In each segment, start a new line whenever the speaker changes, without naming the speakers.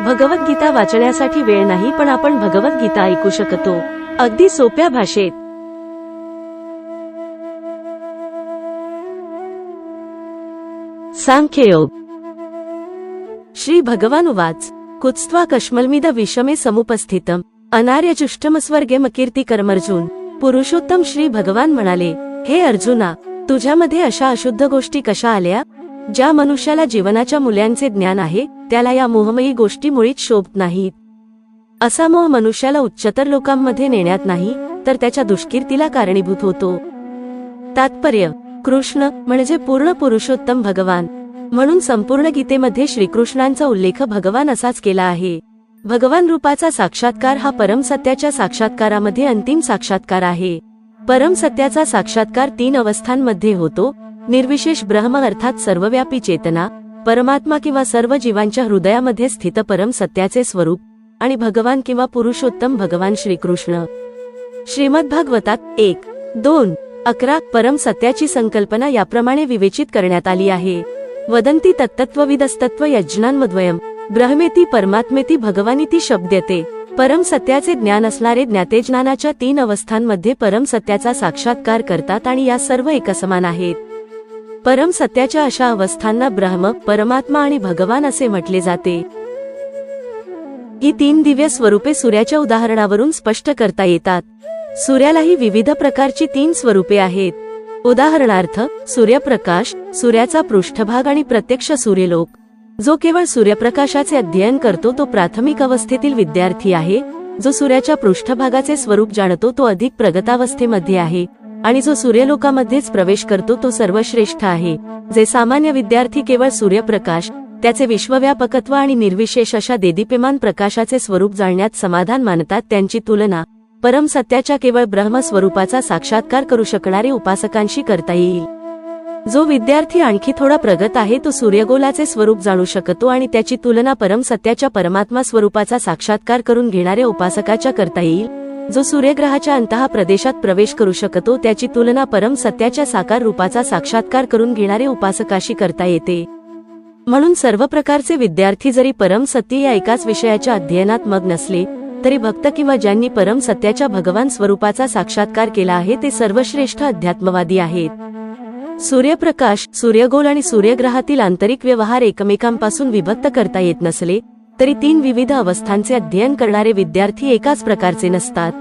भगवद्गीता वाचण्यासाठी वेळ नाही पण आपण भगवद्गीता ऐकू शकतो. अगदी सोप्या भाषेत. सांख्ययोग. श्री भगवान उवाच कुत्स्त्वा कश्मलमिद विषमे समुपस्थितम अनार्यजुष्टमस्वर्गे मकीर्ती कर्मर्जुन पुरुषोत्तम श्री भगवान म्हणाले हे अर्जुना तुझ्यामध्ये अशा अशुद्ध गोष्टी कशा आल्या? ज्या मनुष्याला जीवनाच्या मूल्यांचे ज्ञान आहे त्याला या मोहमयी गोष्टी मुळीच शोभत नाहीत. असा मोह मनुष्याला उच्चतर लोकांमध्ये नेण्यात नाही तर त्याच्या दुष्कीर्तीला कारणीभूत होतो. तात्पर्य कृष्ण म्हणजे पूर्ण पुरुषोत्तम भगवान. म्हणून संपूर्ण गीतेमध्ये श्रीकृष्णांचा उल्लेख भगवान असाच केला आहे. भगवान रूपाचा साक्षात्कार हा परमसत्याच्या साक्षात्कारामध्ये अंतिम साक्षात्कार आहे. परमसत्याचा साक्षात्कार तीन अवस्थांमध्ये होतो निर्विशेष ब्रह्म अर्थात सर्वव्यापी चेतना परमात्मा किंवा सर्व जीवांच्या हृदयामध्ये स्थित परम सत्याचे स्वरूप आणि भगवान किंवा पुरुषोत्तम भगवान श्रीकृष्ण. श्रीमद भागवतात एक दोन अकरा परम सत्याची संकल्पना याप्रमाणे विवेचित करण्यात आली आहे. वदंती तत्तत्वविदस्तत्व यज्ञांमद्वयम ब्रह्मेती परमात्मेती भगवानीती येते परम सत्याचे ज्ञान असणारे ज्ञाते ज्ञानाच्या तीन अवस्थांमध्ये परम सत्याचा साक्षात्कार करतात आणि या सर्व एकसमान आहेत. परम सत्याच्या अशा अवस्थांना ब्रह्म परमात्मा आणि भगवान असे म्हटले जाते. ही तीन दिव्य स्वरूपे सूर्याच्या उदाहरणावरून स्पष्ट करता येतात. सूर्यालाही विविध प्रकारची तीन स्वरूपे आहेत. उदाहरणार्थ सूर्यप्रकाश सूर्याचा पृष्ठभाग आणि प्रत्यक्ष सूर्यलोक. जो केवळ सूर्यप्रकाशाचे अध्ययन करतो तो प्राथमिक अवस्थेतील विद्यार्थी आहे. जो सूर्याच्या पृष्ठभागाचे स्वरूप जाणतो तो अधिक प्रगतावस्थेमध्ये आहे. आणि जो सूर्यलोकामध्येच प्रवेश करतो तो सर्वश्रेष्ठ आहे. जे सामान्य विद्यार्थी केवळ सूर्यप्रकाश त्याचे विश्वव्यापकत्व आणि निर्विशेष अशा देदीपेमान प्रकाशाचे स्वरूप जाणण्यात समाधान मानतात त्यांची तुलना परम सत्याच्या केवळ ब्रह्म स्वरूपाचा साक्षात्कार करू शकणारे उपासकांशी करता येईल. जो विद्यार्थी आणखी थोडा प्रगत आहे तो सूर्यगोलाचे स्वरूप जाणू शकतो आणि त्याची तुलना परम सत्याच्या परमात्मा स्वरूपाचा साक्षात्कार करून घेणाऱ्या उपासकाच्या करता येईल. जो सूर्यग्रहाच्या अंतहा प्रदेशात प्रवेश करू शकतो त्याची तुलना परम सत्याच्या साकार रूपाचा साक्षात्कार करून घेणारे उपासकाशी करता येते. म्हणून सर्व प्रकारचे विद्यार्थी जरी परम सत्य या एकाच विषयाच्या अध्ययनात मग नसले तरी भक्त किंवा ज्यांनी परम सत्याच्या भगवान स्वरूपाचा साक्षात्कार केला आहे ते सर्वश्रेष्ठ अध्यात्मवादी आहेत. सूर्यप्रकाश सूर्यगोल आणि सूर्यग्रहातील आंतरिक व्यवहार एकमेकांपासून विभक्त करता येत नसले तरी तीन विविध अवस्थांचे अध्ययन करणारे विद्यार्थी एकाच प्रकारचे नसतात.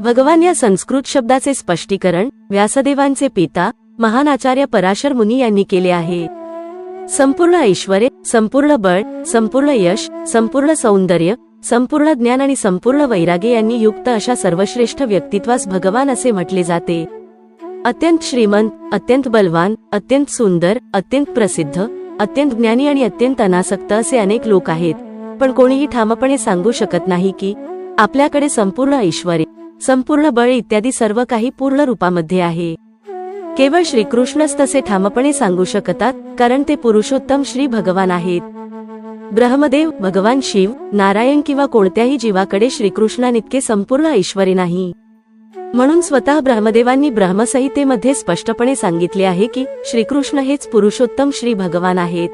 भगवान या संस्कृत शब्दाचे स्पष्टीकरण व्यासदेवांचे पिता महान आचार्य पराशर मुनी यांनी केले आहे. संपूर्ण ऐश्वरे संपूर्ण बळ संपूर्ण यश संपूर्ण सौंदर्य संपूर्ण ज्ञान आणि संपूर्ण वैराग्य यांनी युक्त अशा सर्वश्रेष्ठ व्यक्तित्वास भगवान असे म्हटले जाते. अत्यंत श्रीमंत अत्यंत बलवान अत्यंत सुंदर अत्यंत प्रसिद्ध अत्यंत ज्ञानी आणि अत्यंत अनासक्त असे अनेक लोक आहेत. पण कोणीही ठामपणे सांगू शकत नाही की आपल्याकडे संपूर्ण ऐश्वर संपूर्ण बळ इत्यादी सर्व काही पूर्ण रूपामध्ये आहे. केवळ श्रीकृष्णच तसे ठामपणे सांगू शकतात कारण ते पुरुषोत्तम श्री भगवान आहेत. ब्रह्मदेव भगवान शिव नारायण किंवा कोणत्याही जीवाकडे श्रीकृष्णानितके संपूर्ण ऐश्वर नाही. म्हणून स्वतः ब्रह्मदेवांनी ब्रह्मसंहितेमध्ये स्पष्टपणे सांगितले आहे की श्रीकृष्ण हेच पुरुषोत्तम श्री भगवान आहेत.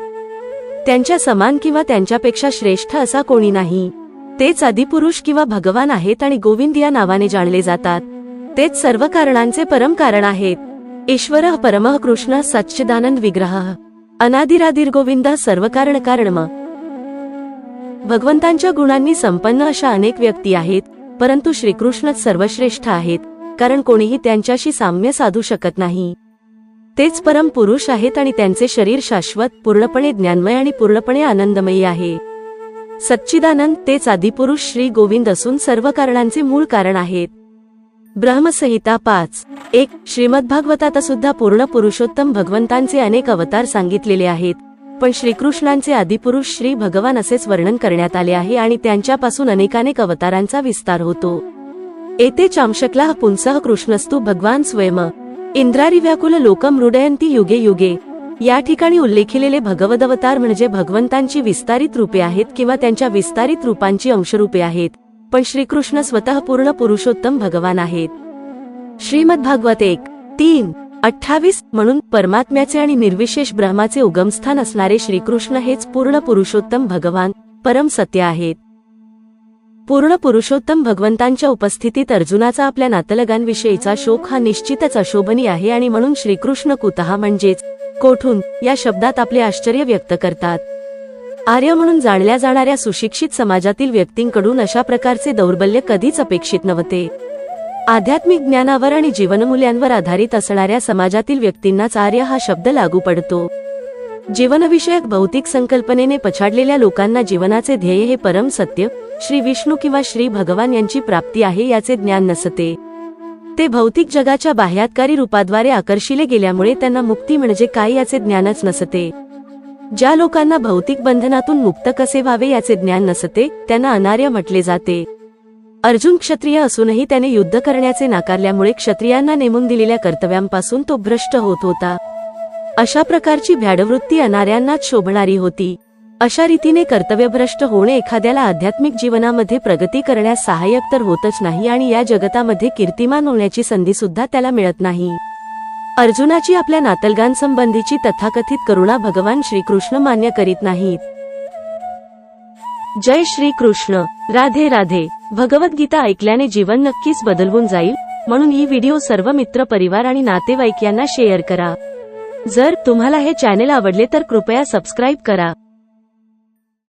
त्यांच्या समान किंवा त्यांच्यापेक्षा श्रेष्ठ असा कोणी नाही. तेच आदिपुरुष किंवा भगवान आहेत आणि गोविंद या नावाने जाणले जातात. तेच सर्व कारणांचे परम कारण आहेत. ईश्वर परमः कृष्ण सच्चिदानंद विग्रह. अनादिरादिर गोविंद सर्व कारण कारण भगवंतांच्या गुणांनी संपन्न अशा अनेक व्यक्ती आहेत. परंतु श्रीकृष्णच सर्वश्रेष्ठ आहेत कारण कोणीही त्यांच्याशी साम्य साधू शकत नाही. तेच परम पुरुष आहेत आणि त्यांचे शरीर शाश्वत पूर्णपणे ज्ञानमय आणि पूर्णपणे आनंदमयी आहे. सच्चिदानंद तेच आदिपुरुष श्री गोविंद असून सर्व कारणांचे मूळ कारण आहेत. ब्रह्मसंहिता पाच. एक श्रीमद भागवतात सुद्धा पूर्ण पुरुषोत्तम भगवंतांचे अनेक अवतार सांगितलेले आहेत. पण श्रीकृष्णांचे आदिपुरुष श्री भगवान असेच वर्णन करण्यात आले आहे आणि त्यांच्यापासून अनेकानेक अवतारांचा विस्तार होतो. एते चामशकला पुंसः कृष्णस्तु भगवान स्वयं. इंद्रारी व्याकुल लोकम हृदयंती युगे युगे. या ठिकाणी उल्लेखिलेले भगवदवतार म्हणजे भगवंतांची विस्तारित रूपे आहेत किंवा त्यांच्या विस्तारित रूपांची अंशरूपे आहेत. पण श्रीकृष्ण स्वतः पूर्ण पुरुषोत्तम भगवान आहेत. श्रीमद भागवत एक तीन. अठ्ठावीस म्हणून परमात्म्याचे आणि निर्विशेष ब्रह्माचे उगमस्थान असणारे श्रीकृष्ण हेच पूर्ण पुरुषोत्तम भगवान परम सत्य आहेत. पूर्ण पुरुषोत्तम भगवंतांच्या उपस्थितीत अर्जुनाचा आपल्या नातलगांविषयीचा शोक हा निश्चितच अशोभनी आहे आणि म्हणून श्रीकृष्ण कुतहा म्हणजेच कोठून या शब्दात आपले आश्चर्य व्यक्त करतात. आर्य म्हणून जाणल्या जाणाऱ्या सुशिक्षित समाजातील व्यक्तींकडून अशा प्रकारचे दौर्बल्य कधीच अपेक्षित नव्हते. आध्यात्मिक ज्ञानावर आणि जीवनमूल्यांवर आधारित असणाऱ्या समाजातील व्यक्तींनाच आर्य हा शब्द लागू पडतो. जीवनविषयक भौतिक संकल्पनेने पछाडलेल्या लोकांना जीवनाचे ध्येय हे परम सत्य श्री विष्णू किंवा श्री भगवान यांची प्राप्ती आहे याचे ज्ञान नसते. ते भौतिक जगाच्या बाह्यातकारी रूपाद्वारे आकर्षिले गेल्यामुळे त्यांना मुक्ती म्हणजे काय याचे ज्ञानच नसते. ज्या लोकांना भौतिक बंधनातून मुक्त कसे व्हावे याचे ज्ञान नसते त्यांना अनार्य म्हटले जाते. अर्जुन क्षत्रिय असूनही त्याने युद्ध करण्याचे नाकारल्यामुळे क्षत्रियांना नेमून दिलेल्या कर्तव्यांपासून तो भ्रष्ट होत होता. अशा प्रकारची भ्याडवृत्ती अनाऱ्यांनाच शोभणारी होती. अशा रीतीने कर्तव्यभ्रष्ट होणे एखाद्याला आध्यात्मिक जीवनामध्ये प्रगती करण्यास सहाय्यक तर होतच नाही आणि या जगतामध्ये कीर्तिमान होण्याची संधी सुद्धा त्याला मिळत नाही. अर्जुनाची आपल्या नातलगांसंबंधीची तथाकथित करुणा भगवान श्रीकृष्ण मान्य करीत नाहीत. जय श्री कृष्ण. राधे राधे. भगवद्गीता ऐकल्याने जीवन नक्कीच बदलवून जाईल. म्हणून ही व्हिडिओ सर्व मित्र परिवार आणि नातेवाईक यांना शेअर करा. जर तुम्हाला हे चॅनेल आवडले तर कृपया सबस्क्राईब करा.